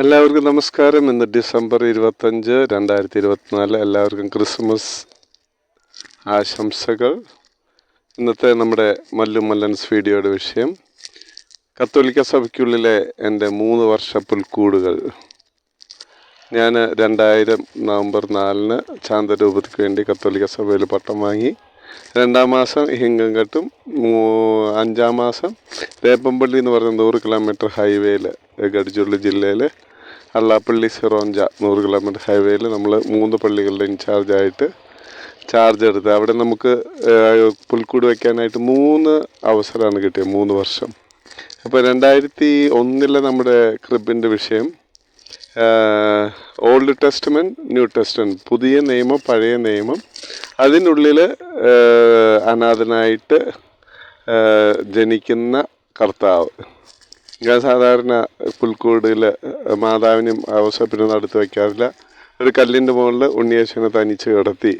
എല്ലാവർക്കും നമസ്കാരം. ഇന്ന് ഡിസംബർ ഇരുപത്തഞ്ച് രണ്ടായിരത്തി ഇരുപത്തിനാല് എല്ലാവർക്കും ക്രിസ്മസ് ആശംസകൾ. ഇന്നത്തെ നമ്മുടെ മല്ലു മല്ലൻസ് വീഡിയോയുടെ വിഷയം കത്തോലിക്ക സഭയ്ക്കുള്ളിലെ എന്റെ മൂന്ന് വർഷ പുൽക്കൂടുകൾ. ഞാൻ രണ്ടായിരം നവംബർ നാലിന് ചാന്തരൂപത്തിക്ക് വേണ്ടി കത്തോലിക്ക സഭയിൽ പട്ടം വാങ്ങി. രണ്ടാം മാസം ഹിംഗം കെട്ടും അഞ്ചാം മാസം രേപ്പമ്പള്ളി എന്ന് പറഞ്ഞ നൂറ് കിലോമീറ്റർ ഹൈവേയിൽ ഗഡിച്ചുള്ളി ജില്ലയിലെ അള്ളാപ്പള്ളി സിറോഞ്ച നൂറ് കിലോമീറ്റർ ഹൈവേയിൽ നമ്മൾ മൂന്ന് പള്ളികളുടെ ഇൻചാർജായിട്ട് ചാർജ് എടുത്ത്. അവിടെ നമുക്ക് പുൽക്കൂട് വയ്ക്കാനായിട്ട് മൂന്ന് അവസരമാണ് കിട്ടിയത് മൂന്ന് വർഷം. അപ്പോൾ രണ്ടായിരത്തി ഒന്നിലെ നമ്മുടെ ക്രിബിന്റെ വിഷയം ഓൾഡ് ടെസ്റ്റ്മെന്റ് ന്യൂ ടെസ്റ്റ്മെന്റ് പുതിയ നിയമം പഴയ നിയമം. അതിനുള്ളിൽ അനാഥനായിട്ട് ജനിക്കുന്ന കർത്താവ്. ഞാൻ സാധാരണ പുൽക്കൂടിൽ മാതാവിനും അവസരപ്പിനും അടുത്ത് വയ്ക്കാറില്ല. ഒരു കല്ലിന്റെ മുകളിൽ ഉണ്ണിയേശുവിനെ തനിച്ച് കിടത്തി.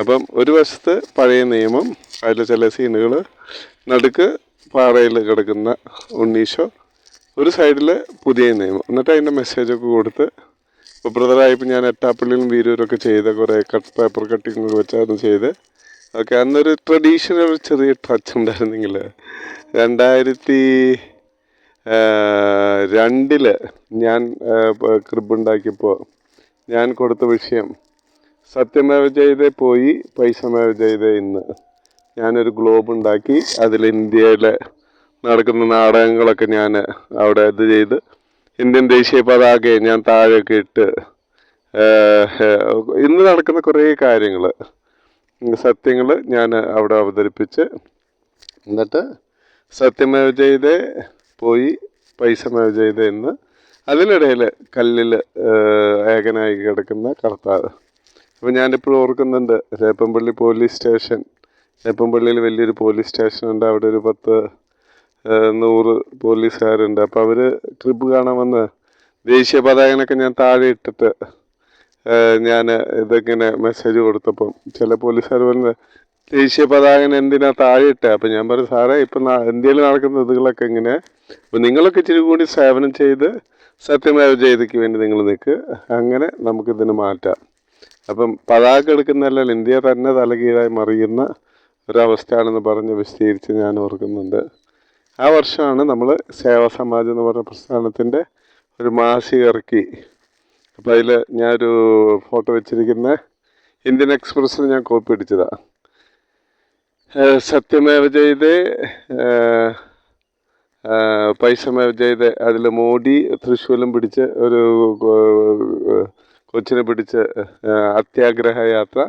അപ്പം ഒരു വശത്ത് പഴയ നിയമം അതിലെ ചില സീനുകൾ നടുക്ക് പാറയിൽ കിടക്കുന്ന ഉണ്ണീശോ ഒരു സൈഡിൽ പുതിയ നിയമം. എന്നിട്ട് അതിന്റെ മെസ്സേജൊക്കെ കൊടുത്ത് ഇപ്പോൾ ബ്രദറായപ്പോൾ ഞാൻ എട്ടാപ്പള്ളിയിലും വീരൂരൊക്കെ ചെയ്ത് കുറേ കട്ട് പേപ്പർ കട്ടിങ് ഒക്കെ വെച്ചായിരുന്നു ചെയ്ത് ഓക്കെ അന്നൊരു ട്രഡീഷണൽ ചെറിയ ടച്ച് ഉണ്ടായിരുന്നെങ്കിൽ രണ്ടായിരത്തി രണ്ടിൽ ഞാൻ ക്രിബ് ഉണ്ടാക്കിയപ്പോൾ ഞാൻ കൊടുത്ത വിഷയം സത്യമേവ ചെയ്തേ പോയി പൈസമേവ ചെയ്തേ ഇന്ന്. ഞാനൊരു ഗ്ലോബ് ഉണ്ടാക്കി അതിൽ ഇന്ത്യയിലെ നടക്കുന്ന നാടകങ്ങളൊക്കെ ഞാൻ അവിടെ ഇത് ചെയ്ത് ഇന്ത്യൻ ദേശീയ പതാക ഞാൻ താഴെയൊക്കെ ഇട്ട് ഇന്ന് നടക്കുന്ന കുറേ കാര്യങ്ങൾ സത്യങ്ങൾ ഞാൻ അവിടെ അവതരിപ്പിച്ച് എന്നിട്ട് സത്യമേവ ചെയ്തേ പോയി പൈസമേവ ചെയ്ത് എന്ന് അതിനിടയിൽ കല്ലിൽ ഏകനായി കിടക്കുന്ന കർത്താവ്. അപ്പോൾ ഞാനിപ്പോഴും ഓർക്കുന്നുണ്ട് രേപ്പമ്പള്ളി പോലീസ് സ്റ്റേഷൻ. രേപ്പമ്പള്ളിയിൽ വലിയൊരു പോലീസ് സ്റ്റേഷൻ ഉണ്ട് അവിടെ ഒരു പത്ത് നൂറ് പോലീസുകാരുണ്ട്. അപ്പോൾ അവർ ട്രിപ്പ് കാണാൻ വന്ന് ദേശീയ പതാകനൊക്കെ ഞാൻ താഴെ ഇട്ടിട്ട് ഞാൻ ഇതിങ്ങനെ മെസ്സേജ് കൊടുത്തപ്പം ചില പോലീസുകാർ പറഞ്ഞത് ദേശീയ പതാകൻ എന്തിനാ താഴെ ഇട്ടേ? അപ്പം ഞാൻ പറഞ്ഞു സാറേ ഇപ്പം ഇന്ത്യയിൽ നടക്കുന്ന ഇതുകളൊക്കെ ഇങ്ങനെ അപ്പം നിങ്ങളൊക്കെ ഇച്ചിരി കൂടി സേവനം ചെയ്ത് സത്യമായ ജയതയ്ക്ക് വേണ്ടി നിങ്ങൾ നിൽക്ക് അങ്ങനെ നമുക്കിതിന് മാറ്റാം. അപ്പം പതാക എടുക്കുന്നതല്ല ഇന്ത്യ തന്നെ തലകീഴായി മറിയുന്ന ഒരവസ്ഥയാണെന്ന് പറഞ്ഞ് വിശദീകരിച്ച് ഞാൻ ഓർക്കുന്നുണ്ട്. ആ വർഷമാണ് നമ്മൾ സേവാ സമാജം എന്ന് പറഞ്ഞ പ്രസ്ഥാനത്തിന്റെ ഒരു മാസിക ഇറക്കി. അപ്പോൾ അതിൽ ഞാനൊരു ഫോട്ടോ വെച്ചിരിക്കുന്ന ഇന്ത്യൻ എക്സ്പ്രസ്സിൽ ഞാൻ കോപ്പി അടിച്ചതാണ് സത്യമേവ ചെയ്തേ ഏഹ്, ചെയ്ത് അതിൽ മോഡി തൃശ്ശൂലം പിടിച്ച് ഒരു കൊച്ചിനെ പിടിച്ച് അത്യാഗ്രഹ യാത്ര.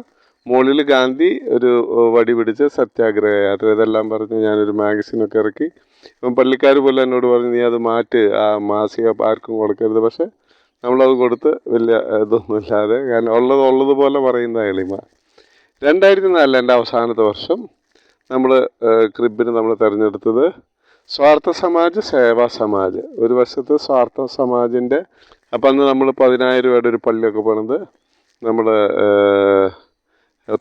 മുകളിൽ ഗാന്ധി ഒരു വടി പിടിച്ച് സത്യാഗ്രഹ യാത്ര. ഇതെല്ലാം പറഞ്ഞ് ഞാനൊരു മാഗസിനൊക്കെ ഇറക്കി. ഇപ്പം പള്ളിക്കാർ പോലും എന്നോട് പറഞ്ഞു നീ അത് മാറ്റ്. ആ മാസിക ആർക്കും കൊടുക്കരുത്. പക്ഷെ നമ്മളത് കൊടുത്ത് വലിയ ഇതൊന്നുമില്ലാതെ കാരണം ഉള്ളത് ഉള്ളതുപോലെ പറയുന്ന എളിമ. രണ്ടായിരത്തി നാലിൽ എന്റെ അവസാനത്തെ വർഷം നമ്മൾ ക്രിബിന് നമ്മൾ തിരഞ്ഞെടുത്തത് സ്വാർത്ഥ സമാജ് സേവാ സമാജ് ഒരു വശത്ത് സ്വാർത്ഥ സമാജിന്റെ അപ്പം അന്ന് നമ്മൾ പതിനായിരം രൂപയുടെ ഒരു പള്ളിയൊക്കെ പണിത്. നമ്മൾ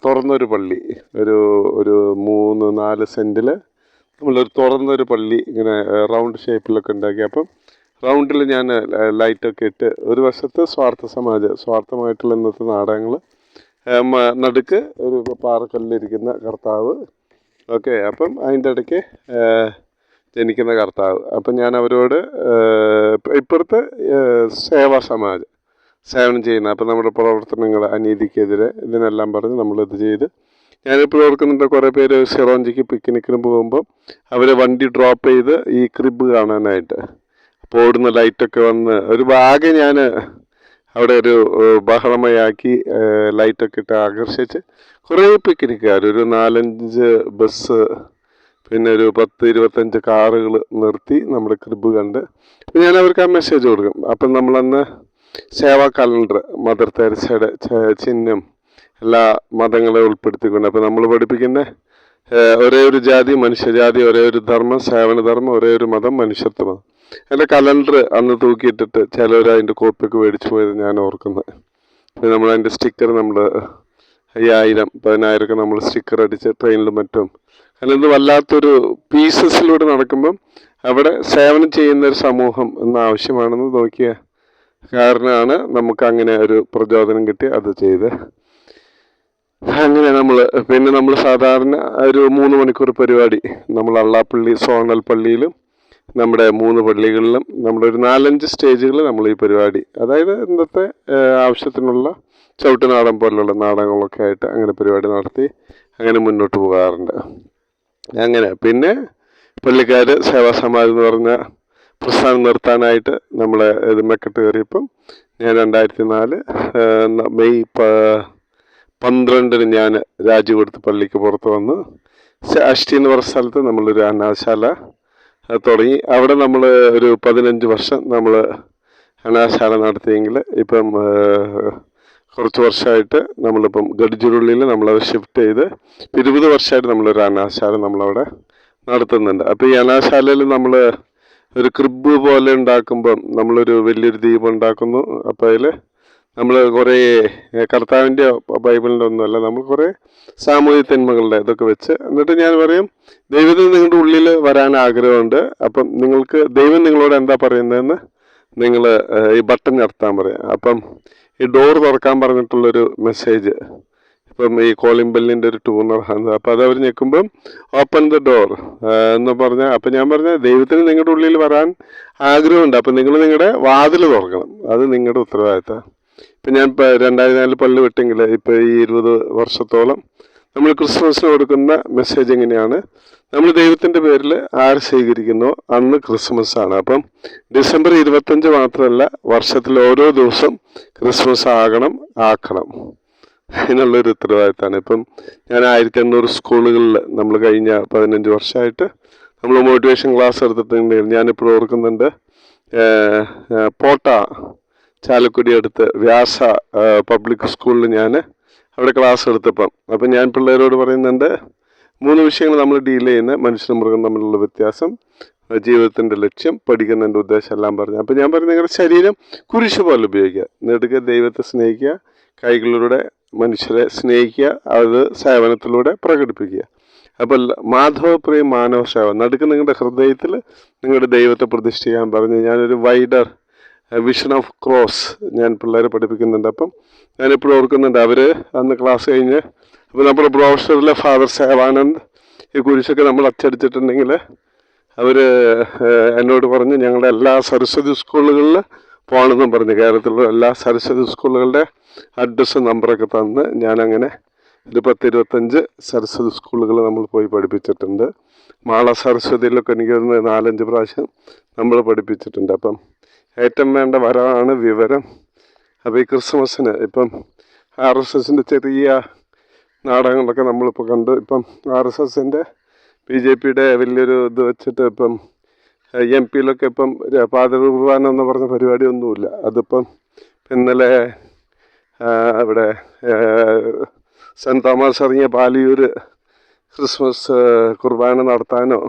തുറന്നൊരു പള്ളി. ഒരു ഒരു മൂന്ന് നാല് സെന്റിൽ നമ്മളൊരു തുറന്നൊരു പള്ളി ഇങ്ങനെ റൗണ്ട് ഷേപ്പിലൊക്കെ ഉണ്ടാക്കി. അപ്പം റൗണ്ടിൽ ഞാൻ ലൈറ്റൊക്കെ ഇട്ട് ഒരു വശത്ത് സ്വാർത്ഥ സമാജ് സ്വാർത്ഥമായിട്ടുള്ള ഇന്നത്തെ നാടകങ്ങൾ നടുക്ക് ഒരു പാറക്കല്ലിരിക്കുന്ന കർത്താവ്. ഓക്കെ അപ്പം അതിന്റെ ഇടയ്ക്ക് ജനിക്കുന്ന കർത്താവ്. അപ്പം ഞാൻ അവരോട് ഇപ്പുറത്ത് സേവാ സമാജം സേവനം ചെയ്യുന്ന അപ്പം നമ്മുടെ പ്രവർത്തനങ്ങൾ അനീതിക്കെതിരെ ഇതിനെല്ലാം പറഞ്ഞ് നമ്മളിത് ചെയ്ത് ഞാനിപ്പോൾ ഓർക്കുന്നുണ്ട് കുറേ പേര് സിറോഞ്ചിക്ക് പിക്നിക്കിന് പോകുമ്പോൾ അവരെ വണ്ടി ഡ്രോപ്പ് ചെയ്ത് ഈ ക്രിബ് കാണാനായിട്ട്. അപ്പോൾ ഓടുന്ന ലൈറ്റൊക്കെ വന്ന് ഒരു ഭാഗം ഞാൻ അവിടെ ഒരു ബഹളമയാക്കി ലൈറ്റൊക്കെ ഇട്ട് ആകർഷിച്ച് കുറേ പിക്നിക്കുകാർ ഒരു നാലഞ്ച് ബസ് പിന്നെ ഒരു പത്ത് ഇരുപത്തഞ്ച് കാറുകൾ നിർത്തി നമ്മുടെ ക്രിബ് കണ്ട്. അപ്പം ഞാൻ അവർക്ക് ആ മെസ്സേജ് കൊടുക്കും. അപ്പം നമ്മളന്ന് സേവാ കലണ്ടർ മദർ തെരസയുടെ ചിഹ്നം എല്ലാ മതങ്ങളെ ഉൾപ്പെടുത്തിക്കൊണ്ട്. അപ്പം നമ്മൾ പഠിപ്പിക്കുന്ന ഒരേ ഒരു ജാതി മനുഷ്യജാതി ഒരേ ഒരു ധർമ്മം സേവനധർമ്മം ഒരേ ഒരു മതം മനുഷ്യത്വ. മതം അതിന്റെ കലണ്ടർ അന്ന് തൂക്കിയിട്ടിട്ട് ചിലവർ അതിന്റെ കോപ്പിയൊക്കെ മേടിച്ചു പോയത് ഞാൻ ഓർക്കുന്നത് നമ്മൾ അതിന്റെ സ്റ്റിക്കർ നമ്മൾ അയ്യായിരം പതിനായിരമൊക്കെ നമ്മൾ സ്റ്റിക്കർ അടിച്ച് ട്രെയിനിലും മറ്റും. അല്ലെങ്കിൽ വല്ലാത്തൊരു പീസസിലൂടെ നടക്കുമ്പം അവിടെ സേവനം ചെയ്യുന്ന ഒരു സമൂഹം എന്ന ആവശ്യമാണെന്ന് നോക്കിയ കാരണമാണ് നമുക്ക് അങ്ങനെ ഒരു പ്രചോദനം കിട്ടി അത് ചെയ്ത്. അങ്ങനെ നമ്മൾ പിന്നെ നമ്മൾ സാധാരണ ഒരു മൂന്ന് മണിക്കൂർ പരിപാടി. നമ്മൾ അള്ളാപ്പള്ളി സോണൽ പള്ളിയിലും നമ്മുടെ മൂന്ന് പള്ളികളിലും നമ്മുടെ ഒരു നാലഞ്ച് സ്റ്റേജുകളിൽ നമ്മൾ ഈ പരിപാടി. അതായത് ഇന്നത്തെ ആവശ്യത്തിനുള്ള ചവിട്ടുനാടൻ പോലുള്ള നാടകങ്ങളൊക്കെ ആയിട്ട് അങ്ങനെ പരിപാടി നടത്തി അങ്ങനെ മുന്നോട്ട് പോകാറുണ്ട്. അങ്ങനെ പിന്നെ പള്ളിക്കാർ സേവാ സമാജം എന്ന് പറഞ്ഞ പ്രസ്ഥാനം നിർത്താനായിട്ട് നമ്മളെ ഇത് മെക്കെട്ട് കയറിയപ്പം ഞാൻ രണ്ടായിരത്തി നാല് മെയ് പന്ത്രണ്ടിന് ഞാൻ രാജി കൊടുത്ത് പള്ളിക്ക് പുറത്ത് വന്ന് അഷ്ടി എന്ന് പറഞ്ഞ സ്ഥലത്ത് നമ്മളൊരു അനാശാല തുടങ്ങി. അവിടെ നമ്മൾ ഒരു പതിനഞ്ച് വർഷം നമ്മൾ അനാശാല നടത്തിയെങ്കിൽ ഇപ്പം കുറച്ച് വർഷമായിട്ട് നമ്മളിപ്പം ഗഡ്ജുരുള്ളിൽ നമ്മളത് ഷിഫ്റ്റ് ചെയ്ത് ഇരുപത് വർഷമായിട്ട് നമ്മളൊരു അനാശാല നമ്മളവിടെ നടത്തുന്നുണ്ട്. അപ്പോൾ ഈ അനാശാലയിൽ നമ്മൾ ഒരു ക്രിബ് പോലെ ഉണ്ടാക്കുമ്പം നമ്മളൊരു വലിയൊരു ദ്വീപ് ഉണ്ടാക്കുന്നു. അപ്പോൾ അതിൽ നമ്മൾ കുറേ കർത്താവിന്റെ ബൈബിളിന്റെ ഒന്നുമല്ല നമ്മൾ കുറേ സാമൂഹ്യ തിന്മകളുടെ ഇതൊക്കെ വെച്ച് എന്നിട്ട് ഞാൻ പറയും ദൈവത്തിന് നിങ്ങളുടെ ഉള്ളിൽ വരാൻ ആഗ്രഹമുണ്ട്. അപ്പം നിങ്ങൾക്ക് ദൈവം നിങ്ങളോട് എന്താ പറയുന്നതെന്ന് നിങ്ങൾ ഈ ബട്ടൺ നിർത്താൻ പറയാം. അപ്പം ഈ ഡോർ തുറക്കാൻ പറഞ്ഞിട്ടുള്ളൊരു മെസ്സേജ് ഇപ്പം ഈ കോളിംഗ് ബെല്ലിന്റെ ഒരു ടൂണർ അപ്പം അത് അവർ ഞെക്കുമ്പം ഓപ്പൺ ദ ഡോർ എന്ന് പറഞ്ഞാൽ അപ്പം ഞാൻ പറഞ്ഞ ദൈവത്തിന് നിങ്ങളുടെ ഉള്ളിൽ വരാൻ ആഗ്രഹമുണ്ട്. അപ്പം നിങ്ങൾ നിങ്ങളുടെ വാതിൽ തുറക്കണം. അത് നിങ്ങളുടെ ഉത്തരവാദിത്തം. ഇപ്പം ഞാൻ രണ്ടായിരത്തി നാലിൽ പള്ളി വിട്ടെങ്കിൽ ഇപ്പം ഈ ഇരുപത് വർഷത്തോളം നമ്മൾ ക്രിസ്മസിന് കൊടുക്കുന്ന മെസ്സേജ് എങ്ങനെയാണ്? നമ്മൾ ദൈവത്തിന്റെ പേരിൽ ആര് സ്വീകരിക്കുന്നോ? അന്ന് ക്രിസ്മസ് ആണ്. അപ്പം ഡിസംബർ ഇരുപത്തഞ്ച് മാത്രമല്ല വർഷത്തിൽ ഓരോ ദിവസം ക്രിസ്മസ് ആകണം ആക്കണം. അതിനുള്ളൊരു ഉത്തരവാദിത്തമാണ്. ഇപ്പം ഞാൻ ആയിരത്തി എണ്ണൂറ് സ്കൂളുകളിൽ നമ്മൾ കഴിഞ്ഞ പതിനഞ്ച് വർഷമായിട്ട് നമ്മൾ മോട്ടിവേഷൻ ക്ലാസ് എടുത്തിട്ടുണ്ടെങ്കിൽ ഞാനിപ്പോൾ ഓർക്കുന്നുണ്ട് പോട്ട ചാലക്കുടി അടുത്ത് വ്യാസ പബ്ലിക് സ്കൂളിൽ ഞാൻ അവിടെ ക്ലാസ് എടുത്തപ്പം. അപ്പം ഞാൻ പിള്ളേരോട് പറയുന്നുണ്ട് മൂന്ന് വിഷയങ്ങൾ നമ്മൾ ഡീൽ ചെയ്യുന്ന മനുഷ്യനും മൃഗം തമ്മിലുള്ള വ്യത്യാസം ജീവിതത്തിന്റെ ലക്ഷ്യം പഠിക്കുന്നതിന്റെ ഉദ്ദേശം എല്ലാം പറഞ്ഞു. അപ്പം ഞാൻ പറയുന്നത് നിങ്ങളുടെ ശരീരം കുരിശ് പോലെ ഉപയോഗിക്കുക. നെടുക ദൈവത്തെ സ്നേഹിക്കുക കൈകളിലൂടെ മനുഷ്യരെ സ്നേഹിക്കുക അത് സേവനത്തിലൂടെ പ്രകടിപ്പിക്കുക. അപ്പോൾ മാധവപ്രിയ മാനവ സേവ. നടുക്ക് നിങ്ങളുടെ ഹൃദയത്തിൽ നിങ്ങളുടെ ദൈവത്തെ പ്രതിഷ്ഠിക്കാൻ പറഞ്ഞു ഞാനൊരു വൈഡർ വിഷൻ ഓഫ് ക്രോസ് ഞാൻ പിള്ളേരെ പഠിപ്പിക്കുന്നുണ്ട്. അപ്പം ഞാനിപ്പോഴും ഓർക്കുന്നുണ്ട് അവർ അന്ന് ക്ലാസ് കഴിഞ്ഞ് അപ്പോൾ നമ്മുടെ പ്രൊഫസറിലെ ഫാദർ സേവാനന്ദ് ഈ കുരിശൊക്കെ നമ്മൾ അച്ചടിച്ചിട്ടുണ്ടെങ്കിൽ അവർ എന്നോട് പറഞ്ഞ് ഞങ്ങളുടെ എല്ലാ സരസ്വതി സ്കൂളുകളിൽ പോകണമെന്നും പറഞ്ഞു. കേരളത്തിലുള്ള എല്ലാ സരസ്വതി സ്കൂളുകളുടെ അഡ്രസ്സും നമ്പറൊക്കെ തന്ന് ഞാനങ്ങനെ ഒരു പത്ത് ഇരുപത്തഞ്ച് സരസ്വതി സ്കൂളുകൾ നമ്മൾ പോയി പഠിപ്പിച്ചിട്ടുണ്ട്. മാള സരസ്വതിയിലൊക്കെ എനിക്ക് നാലഞ്ച് പ്രാവശ്യം നമ്മൾ പഠിപ്പിച്ചിട്ടുണ്ട്. അപ്പം ഏറ്റവും വേണ്ട വരമാണ് വിവരം. അപ്പോൾ ഈ ക്രിസ്മസിന് ഇപ്പം ആർ എസ് എസിന്റെ ചെറിയ നാടകങ്ങളൊക്കെ നമ്മളിപ്പോൾ കണ്ടു ഇപ്പം ആർ എസ് എസിന്റെ ബി ജെ പിയുടെ വലിയൊരു ഇത് വെച്ചിട്ട് ഇപ്പം എം പിയിലൊക്കെ ഇപ്പം പാതിര എന്ന് പറഞ്ഞ പരിപാടി ഒന്നുമില്ല അതിപ്പം ഇന്നലെ ഇവിടെ സെന്റ് തോമസ് ഇറങ്ങിയ പാലിയൂർ ക്രിസ്മസ് കുർബാന നടത്താനോ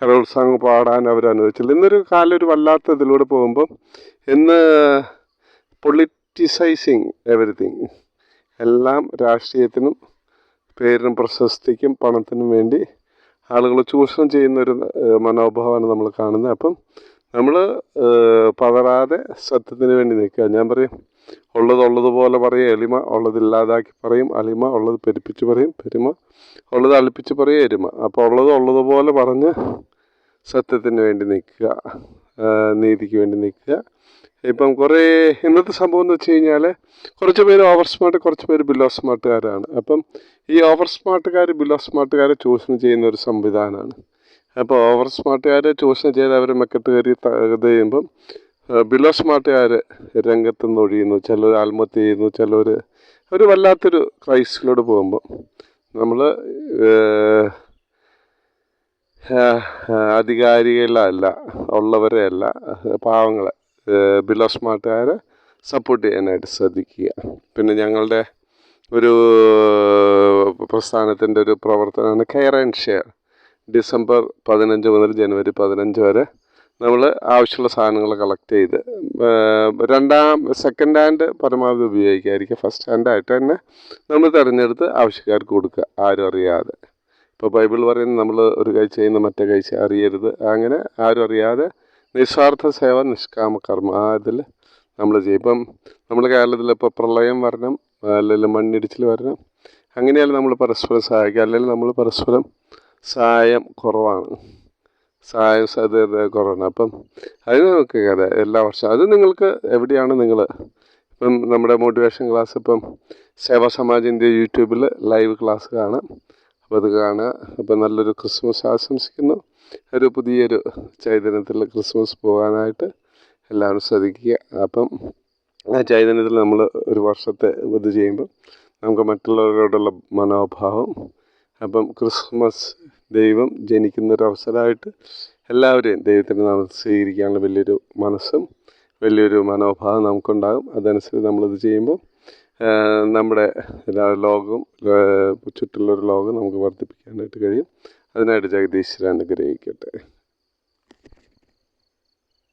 കലോത്സവം പാടാൻ അവർ അനുവദിച്ചില്ല ഇന്നൊരു കാലം ഒരു വല്ലാത്ത ഇതിലൂടെ പോകുമ്പം ഇന്ന് പൊളിറ്റിസൈസിങ് എവറിത്തിങ് എല്ലാം രാഷ്ട്രീയത്തിനും പേരിനും പ്രശസ്തിക്കും പണത്തിനും വേണ്ടി ആളുകൾ ചൂഷണം ചെയ്യുന്ന ഒരു മനോഭാവമാണ് നമ്മൾ കാണുന്നത്. അപ്പം നമ്മൾ പതറാതെ സത്യത്തിന് വേണ്ടി നിൽക്കുക. ഞാൻ പറയും ഉള്ളത് ഉള്ളതുപോലെ പറയും എളിമ ഉള്ളത് ഇല്ലാതാക്കി പറയും അളിമ ഉള്ളത് പെരുപ്പിച്ച് പറയും പെരുമ ഉള്ളത് അളിപ്പിച്ച് പറയും എരുമ. അപ്പോൾ ഉള്ളത് ഉള്ളതുപോലെ പറഞ്ഞ് സത്യത്തിന് വേണ്ടി നിൽക്കുക നീതിക്ക് വേണ്ടി നിൽക്കുക. ഇപ്പം കുറേ ഇന്നത്തെ സംഭവം എന്ന് വെച്ച് കഴിഞ്ഞാൽ കുറച്ച് പേര് ഓവർ സ്മാർട്ട് കുറച്ച് പേര് ബിലോ സ്മാർട്ടുകാരാണ് അപ്പം ഈ ഓവർ സ്മാർട്ടുകാർ ബിലോ സ്മാർട്ടുകാരെ ചൂഷണം ചെയ്യുന്ന ഒരു സംവിധാനമാണ്. അപ്പോൾ ഓവർ സ്മാർട്ടുകാരെ ചൂഷണം ചെയ്ത് അവർ മെക്കെട്ട് കയറി ഇത് ചെയ്യുമ്പം ബിലോ സ്മാർട്ടുകാർ രംഗത്ത് നിന്ന് ഒഴിയുന്നു. ചിലർ ആത്മഹത്യ ചെയ്യുന്നു. ചിലർ ഒരു വല്ലാത്തൊരു ക്രൈസിലോട് പോകുമ്പോൾ നമ്മൾ അധികാരികളല്ല ഉള്ളവരെ അല്ല പാവങ്ങളെ. ബിലോ സ്മാർട്ടുകാരെ സപ്പോർട്ട് ചെയ്യാനായിട്ട് ശ്രദ്ധിക്കുക. പിന്നെ ഞങ്ങളുടെ ഒരു പ്രസ്ഥാനത്തിന്റെ ഒരു പ്രവർത്തനമാണ് കെയർ ആൻഡ് ഷെയർ. ഡിസംബർ പതിനഞ്ച് മുതൽ ജനുവരി പതിനഞ്ച് വരെ നമ്മൾ ആവശ്യമുള്ള സാധനങ്ങൾ കളക്ട് ചെയ്ത് രണ്ടാം സെക്കൻഡ് ഹാൻഡ് പരമാവധി ഉപയോഗിക്കാതിരിക്കുക. ഫസ്റ്റ് ഹാൻഡായിട്ട് തന്നെ നമ്മൾ തിരഞ്ഞെടുത്ത് ആവശ്യക്കാർക്ക് കൊടുക്കുക ആരും അറിയാതെ. ഇപ്പോൾ ബൈബിൾ പറയുന്നത് നമ്മൾ ഒരു കൈ ചെയ്യുന്ന മറ്റേ കൈ അറിയരുത്. അങ്ങനെ ആരും അറിയാതെ നിസ്വാർത്ഥ സേവ നിഷ്കാമ കർമ്മ. ആ ഇതിൽ നമ്മൾ ചെയ്യും. ഇപ്പം നമ്മുടെ കേരളത്തിൽ ഇപ്പോൾ പ്രളയം വരണം അല്ലെങ്കിൽ മണ്ണിടിച്ചിൽ വരണം അങ്ങനെയല്ല നമ്മൾ പരസ്പരം സഹായിക്കുക. അല്ലെങ്കിൽ നമ്മൾ പരസ്പരം സഹായം കുറവാണ്. സഹായം സാധ്യത കുറവാണ്. അപ്പം അതിന് നമുക്ക് അതെ എല്ലാ വർഷവും. അത് നിങ്ങൾക്ക് എവിടെയാണ് നിങ്ങൾ ഇപ്പം നമ്മുടെ മോട്ടിവേഷൻ ക്ലാസ് ഇപ്പം സേവാ സമാജിന്റെ യൂട്യൂബിൽ ലൈവ് ക്ലാസ് കാണാം. അപ്പോൾ അത് കാണുക അപ്പോൾ നല്ലൊരു ക്രിസ്മസ് ആശംസിക്കുന്നു. ഒരു പുതിയൊരു ചൈതന്യത്തിൽ ക്രിസ്മസ് പോകാനായിട്ട് എല്ലാവരും ശ്രദ്ധിക്കുക. അപ്പം ആ ചൈതന്യത്തിൽ നമ്മൾ ഒരു വർഷത്തെ ഇത് ചെയ്യുമ്പോൾ നമുക്ക് മറ്റുള്ളവരോടുള്ള മനോഭാവം അപ്പം ക്രിസ്മസ് ദൈവം ജനിക്കുന്ന ഒരു അവസരമായിട്ട് എല്ലാവരെയും ദൈവത്തിന്റെ നാമത്തിൽ സ്വീകരിക്കാനുള്ള വലിയൊരു മനസ്സും വലിയൊരു മനോഭാവം നമുക്കുണ്ടാകും. അതനുസരിച്ച് നമ്മളിത് ചെയ്യുമ്പോൾ നമ്മുടെ ലോകവും ചുറ്റുള്ളൊരു ലോകം നമുക്ക് വർദ്ധിപ്പിക്കാനായിട്ട് കഴിയും. അതിനായിട്ട് ജഗദീശ്വരൻ അനുഗ്രഹിക്കട്ടെ.